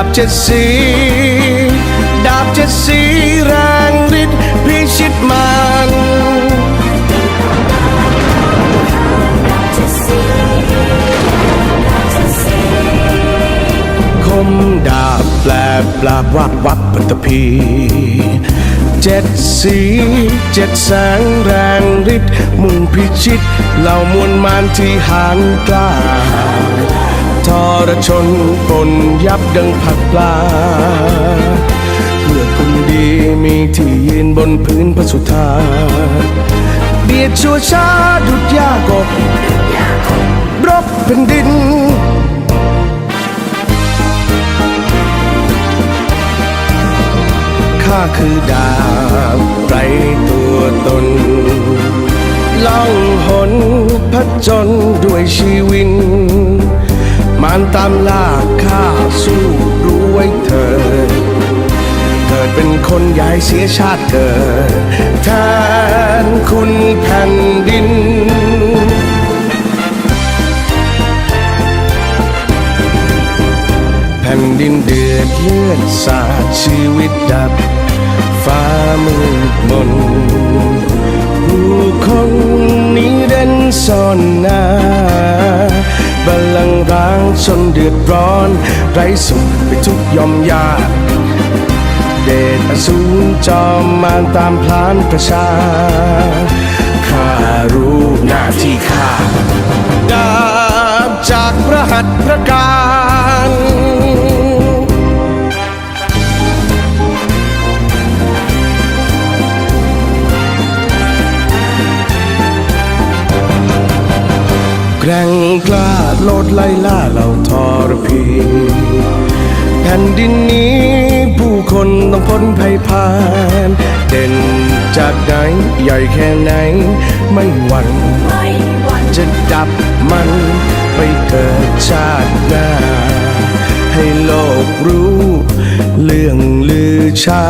าบเจ็ดสี ดาบเจ็ดสีแรงฤทธิ์พิชิตมันคมดาบแปลปราบวับวับปัตตภีเจ็ดสีเจ็ดแสงแรงฤทธิ์มุ่งพิชิตเหล่ามวลมารที่หานกล้า ทรชนปนยับดังผักปลา เพื่อคนดีมีที่ยืนบนพื้นพระสุธา เบียดชั่วชาดุดยากบรบแผ่นดินข้าคือดาบไรตัวตน ล่องหนพัดจนด้วยชีวิน มานตามล่าข้าสู้รู้ไว้เถิดเกิดเป็นคนย้ายเสียชาติเกิดแทนคุณแผ่นดินแผ่นดินเดือดเลือดสาดชีวิตดับ ฟ้ามืดมนผู้คนนี้เด่นซ่อนหน้า ชนเดือดร้อน ไร้สุขไปทุกยอมยากเดชอสูรจอมมารตามพลานประชาข้ารู้หน้าที่ข้าดาบจากพระหัตถ์พระกา แกร่งกล้าโลดไล่ล่าเหล่าทรพีแผ่นดินนี้ผู้คนต้องพ้นภัยพานเด่นจากไหนใหญ่แค่ไหน ไม่หวั่นไม่หวันจะดับมันไปเกิดชาติหน้า ให้โลกรู้เรื่องลือชา